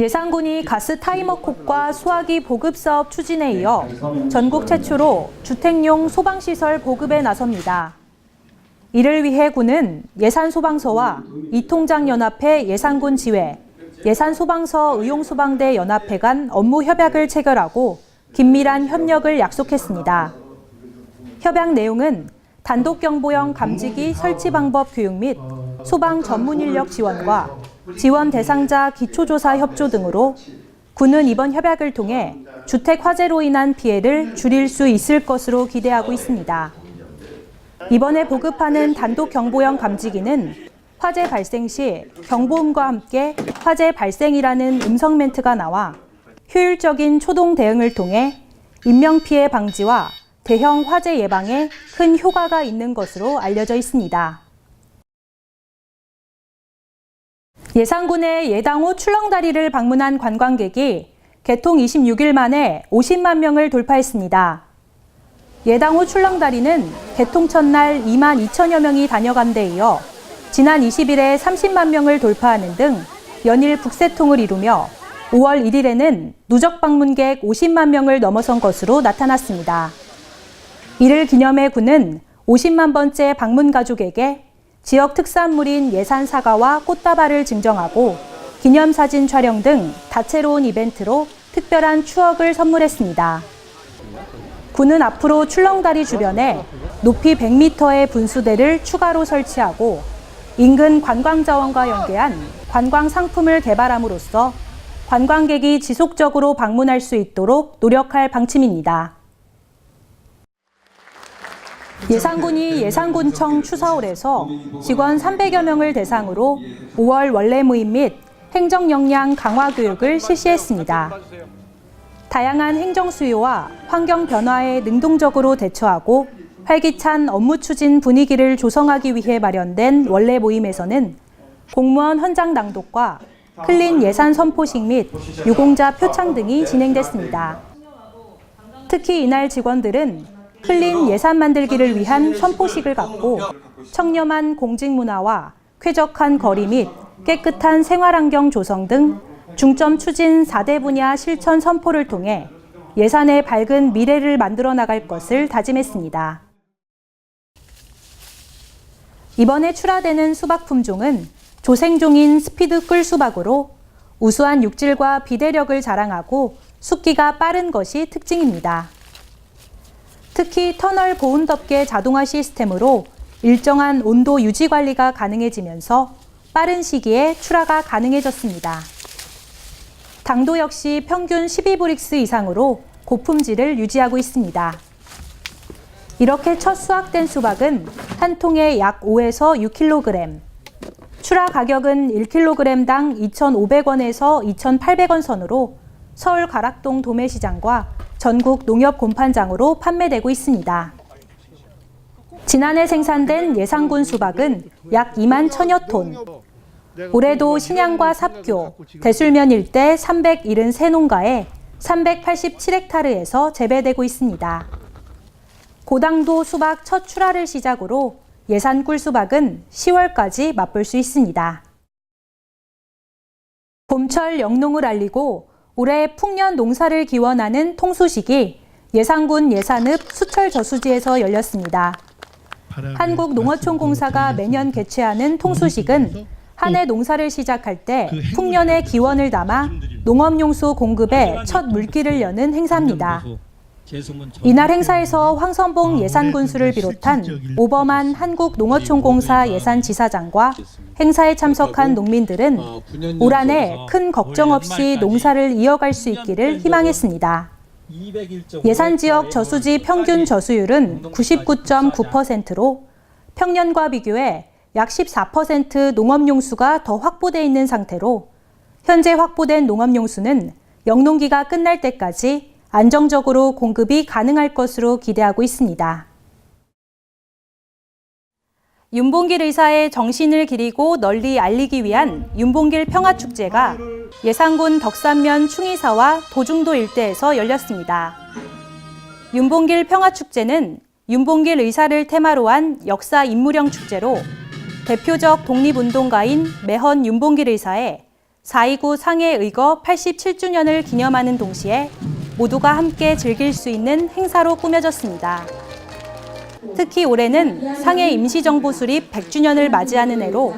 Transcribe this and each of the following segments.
예산군이 가스 타이머콕과 수화기 보급 사업 추진에 이어 전국 최초로 주택용 소방시설 보급에 나섭니다. 이를 위해 군은 예산소방서와 이통장연합회 예산군 지회, 예산소방서 의용소방대 연합회 간 업무 협약을 체결하고 긴밀한 협력을 약속했습니다. 협약 내용은 단독 경보형 감지기 설치 방법 교육 및 소방 전문 인력 지원과 지원 대상자 기초조사 협조 등으로 군은 이번 협약을 통해 주택 화재로 인한 피해를 줄일 수 있을 것으로 기대하고 있습니다. 이번에 보급하는 단독 경보형 감지기는 화재 발생 시 경보음과 함께 화재 발생이라는 음성 멘트가 나와 효율적인 초동 대응을 통해 인명피해 방지와 대형 화재 예방에 큰 효과가 있는 것으로 알려져 있습니다. 예산군의 예당호 출렁다리를 방문한 관광객이 개통 26일 만에 50만 명을 돌파했습니다. 예당호 출렁다리는 개통 첫날 2만 2천여 명이 다녀간 데 이어 지난 20일에 30만 명을 돌파하는 등 연일 북새통을 이루며 5월 1일에는 누적 방문객 50만 명을 넘어선 것으로 나타났습니다. 이를 기념해 군은 50만 번째 방문 가족에게 지역 특산물인 예산 사과와 꽃다발을 증정하고 기념사진 촬영 등 다채로운 이벤트로 특별한 추억을 선물했습니다. 군은 앞으로 출렁다리 주변에 높이 100m의 분수대를 추가로 설치하고 인근 관광 자원과 연계한 관광 상품을 개발함으로써 관광객이 지속적으로 방문할 수 있도록 노력할 방침입니다. 예산군이 예산군청 추사홀에서 직원 300여 명을 대상으로 5월 원래 모임 및 행정 역량 강화 교육을 실시했습니다. 다양한 행정 수요와 환경 변화에 능동적으로 대처하고 활기찬 업무 추진 분위기를 조성하기 위해 마련된 원래 모임에서는 공무원 현장 낭독과 클린 예산 선포식 및 유공자 표창 등이 진행됐습니다. 특히 이날 직원들은 클린 예산 만들기를 위한 선포식을 갖고 청렴한 공직 문화와 쾌적한 거리 및 깨끗한 생활 환경 조성 등 중점 추진 4대 분야 실천 선포를 통해 예산의 밝은 미래를 만들어 나갈 것을 다짐했습니다. 이번에 출하되는 수박 품종은 조생종인 스피드 꿀 수박으로 우수한 육질과 비대력을 자랑하고 숙기가 빠른 것이 특징입니다. 특히 터널 보온 덮개 자동화 시스템으로 일정한 온도 유지 관리가 가능해지면서 빠른 시기에 출하가 가능해졌습니다. 당도 역시 평균 12브릭스 이상으로 고품질을 유지하고 있습니다. 이렇게 첫 수확된 수박은 한 통에 약 5에서 6kg, 출하 가격은 1kg당 2,500원에서 2,800원 선으로 서울 가락동 도매시장과 전국 농협 곰판장으로 판매되고 있습니다. 지난해 생산된 예상군 수박은 약 2만 천여 톤. 올해도 신양과 삽교, 대술면 일대 373농가에 387헥타르에서 재배되고 있습니다. 고당도 수박 첫 출하를 시작으로 예산 꿀수박은 10월까지 맛볼 수 있습니다. 봄철 영농을 알리고 올해 풍년 농사를 기원하는 통수식이 예산군 예산읍 수철 저수지에서 열렸습니다. 한국농어촌공사가 매년 개최하는 통수식은 한 해 농사를 시작할 때 풍년의 기원을 담아 농업용수 공급에 첫 물길을 여는 행사입니다. 이날 행사에서 황선봉 예산군수를 비롯한 오버만 한국농어촌공사 예산지사장과 행사에 참석한 농민들은 올 한해 큰 걱정 없이 농사를 이어갈 수 있기를 희망했습니다. 예산 지역 저수지 평균 저수율은 99.9%로 평년과 비교해 약 14% 농업용수가 더 확보돼 있는 상태로 현재 확보된 농업용수는 영농기가 끝날 때까지 안정적으로 공급이 가능할 것으로 기대하고 있습니다. 윤봉길 의사의 정신을 기리고 널리 알리기 위한 윤봉길 평화축제가 예산군 덕산면 충의사와 도중도 일대에서 열렸습니다. 윤봉길 평화축제는 윤봉길 의사를 테마로 한 역사 인물형 축제로 대표적 독립운동가인 매헌 윤봉길 의사의 4.29 상해 의거 87주년을 기념하는 동시에 모두가 함께 즐길 수 있는 행사로 꾸며졌습니다. 특히 올해는 상해 임시정부 수립 100주년을 맞이하는 해로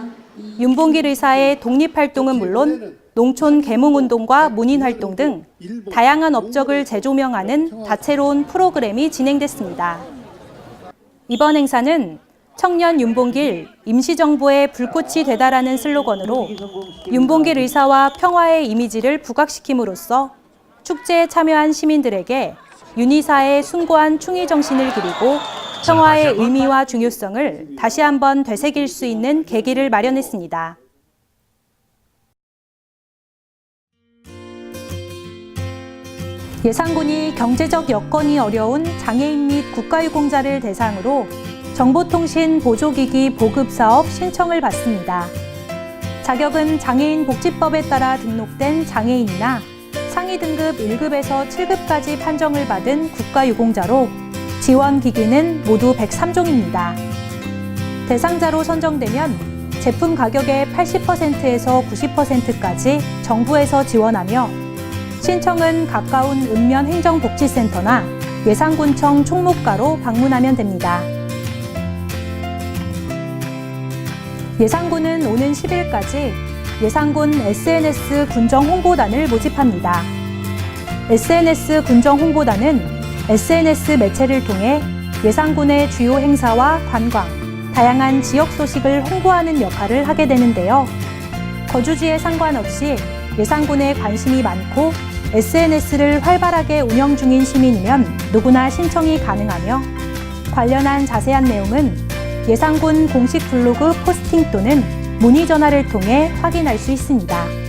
윤봉길 의사의 독립활동은 물론 농촌 계몽운동과 문인활동 등 다양한 업적을 재조명하는 다채로운 프로그램이 진행됐습니다. 이번 행사는 청년 윤봉길 임시정부의 불꽃이 되다라는 슬로건으로 윤봉길 의사와 평화의 이미지를 부각시킴으로써 축제에 참여한 시민들에게 윤의사의 숭고한 충의 정신을 기리고 평화의 의미와 중요성을 다시 한번 되새길 수 있는 계기를 마련했습니다. 예산군이 경제적 여건이 어려운 장애인 및 국가유공자를 대상으로 정보통신 보조기기 보급 사업 신청을 받습니다. 자격은 장애인 복지법에 따라 등록된 장애인이나 상위 등급 1급에서 7급까지 판정을 받은 국가유공자로 지원 기기는 모두 103종입니다. 대상자로 선정되면 제품 가격의 80%에서 90%까지 정부에서 지원하며 신청은 가까운 읍면 행정복지센터나 예산군청 총무과로 방문하면 됩니다. 예산군은 오는 10일까지 예산군 SNS 군정 홍보단을 모집합니다. SNS 군정 홍보단은 SNS 매체를 통해 예산군의 주요 행사와 관광, 다양한 지역 소식을 홍보하는 역할을 하게 되는데요. 거주지에 상관없이 예산군에 관심이 많고 SNS를 활발하게 운영 중인 시민이면 누구나 신청이 가능하며 관련한 자세한 내용은 예산군 공식 블로그 포스팅 또는 문의 전화를 통해 확인할 수 있습니다.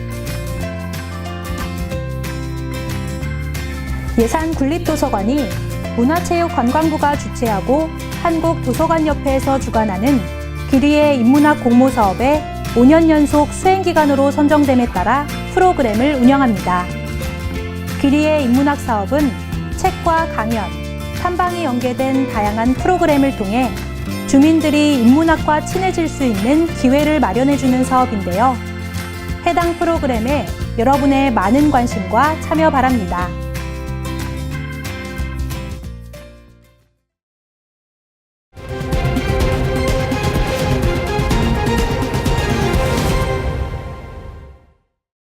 예산 군립도서관이 문화체육관광부가 주최하고 한국도서관협회에서 주관하는 기리의 인문학 공모 사업의 5년 연속 수행 기간으로 선정됨에 따라 프로그램을 운영합니다. 기리의 인문학 사업은 책과 강연, 탐방이 연계된 다양한 프로그램을 통해 주민들이 인문학과 친해질 수 있는 기회를 마련해주는 사업인데요. 해당 프로그램에 여러분의 많은 관심과 참여 바랍니다.